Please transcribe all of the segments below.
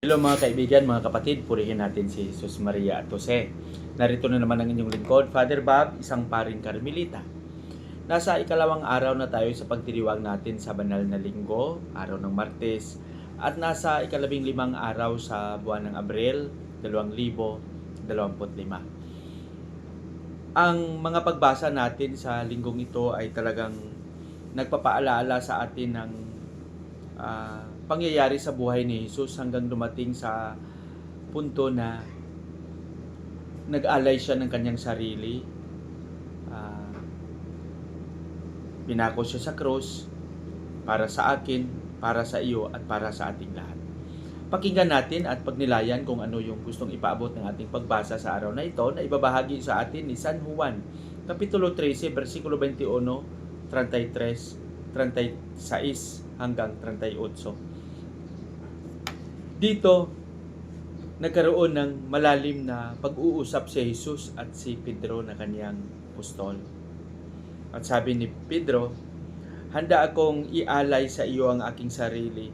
Hello mga kaibigan, mga kapatid, purihin natin si Jesus Maria at Jose. Narito na naman ang inyong lingkod, Father Bob, isang paring karmelita. Nasa ikalawang araw na tayo sa pagdiriwang natin sa banal na linggo, araw ng Martes, at nasa ikalabing limang araw sa buwan ng Abril, 2025. Ang mga pagbasa natin sa linggong ito ay talagang nagpapaalaala sa atin ng ah, pangyayari sa buhay ni Jesus hanggang dumating sa punto na nag-alay siya ng kanyang sarili. Ah, pinako siya sa krus para sa akin, para sa iyo at para sa ating lahat. Pakinggan natin at pagnilayan kung ano yung gustong ipaabot ng ating pagbasa sa araw na ito na ibabahagi sa atin ni San Juan, Kapitulo 13, versikulo 21, 33, 36 hanggang 38. Dito, nagkaroon ng malalim na pag-uusap si Jesus at si Pedro na kanyang apostol. At sabi ni Pedro, Handa akong ialay sa iyo ang aking sarili.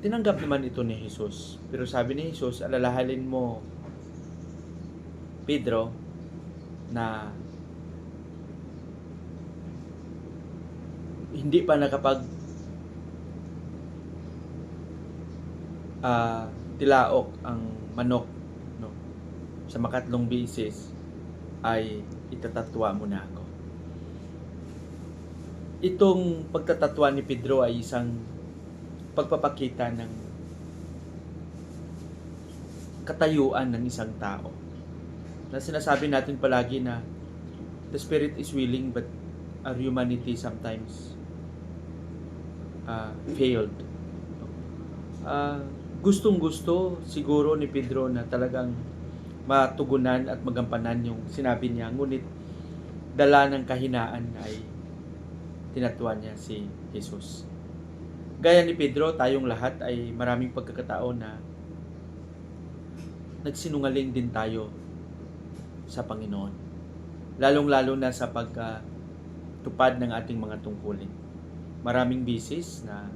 Tinanggap naman ito ni Jesus. Pero sabi ni Jesus, alalahalin mo, Pedro, na hindi pa nakapag ah, tilaok ang manok no sa makatlong bisis ay itatatwa mo na ako. Itong pagtatatwa ni Pedro ay isang pagpapakita ng katayuan ng isang tao. Na sinasabi natin palagi na the spirit is willing but our humanity sometimes uh, failed. Ah, gustong gusto siguro ni Pedro na talagang matugunan at magampanan yung sinabi niya. Ngunit dala ng kahinaan ay tinatuan niya si Jesus. Gaya ni Pedro, tayong lahat ay maraming pagkakataon na nagsinungaling din tayo sa Panginoon. Lalong-lalo na sa pagkatupad ng ating mga tungkulin. Maraming bisis na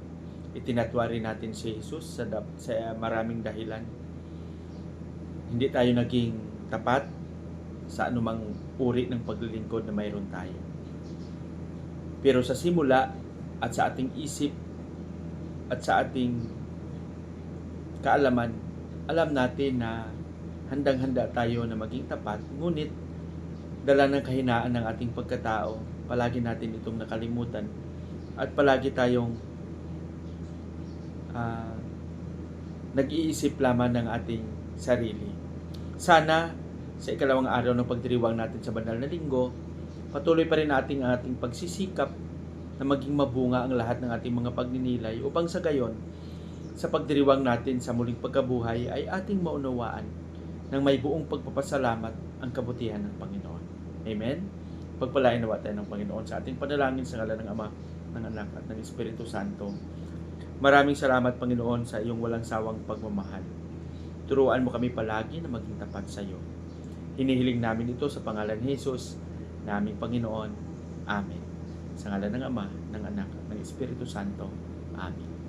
itinatwa natin si Jesus sa, sa maraming dahilan. Hindi tayo naging tapat sa anumang uri ng paglilingkod na mayroon tayo. Pero sa simula at sa ating isip at sa ating kaalaman, alam natin na handang-handa tayo na maging tapat, ngunit dala ng kahinaan ng ating pagkatao, palagi natin itong nakalimutan at palagi tayong ah, nag-iisip lamang ng ating sarili. Sana sa ikalawang araw ng pagdiriwang natin sa banal na linggo, patuloy pa rin nating ating pagsisikap na maging mabunga ang lahat ng ating mga pagninilay upang sa gayon, sa pagdiriwang natin sa muling pagkabuhay ay ating maunawaan ng may buong pagpapasalamat ang kabutihan ng Panginoon. Amen? Pagpalain nawa tayo ng Panginoon sa ating panalangin sa ngalan ng Ama, ng Anak at ng Espiritu Santo. Maraming salamat Panginoon sa iyong walang sawang pagmamahal. Turuan mo kami palagi na maging tapat sa iyo. Hinihiling namin ito sa pangalan ni Jesus, na aming Panginoon. Amen. Sa ngalan ng Ama, ng Anak, at ng Espiritu Santo. Amen.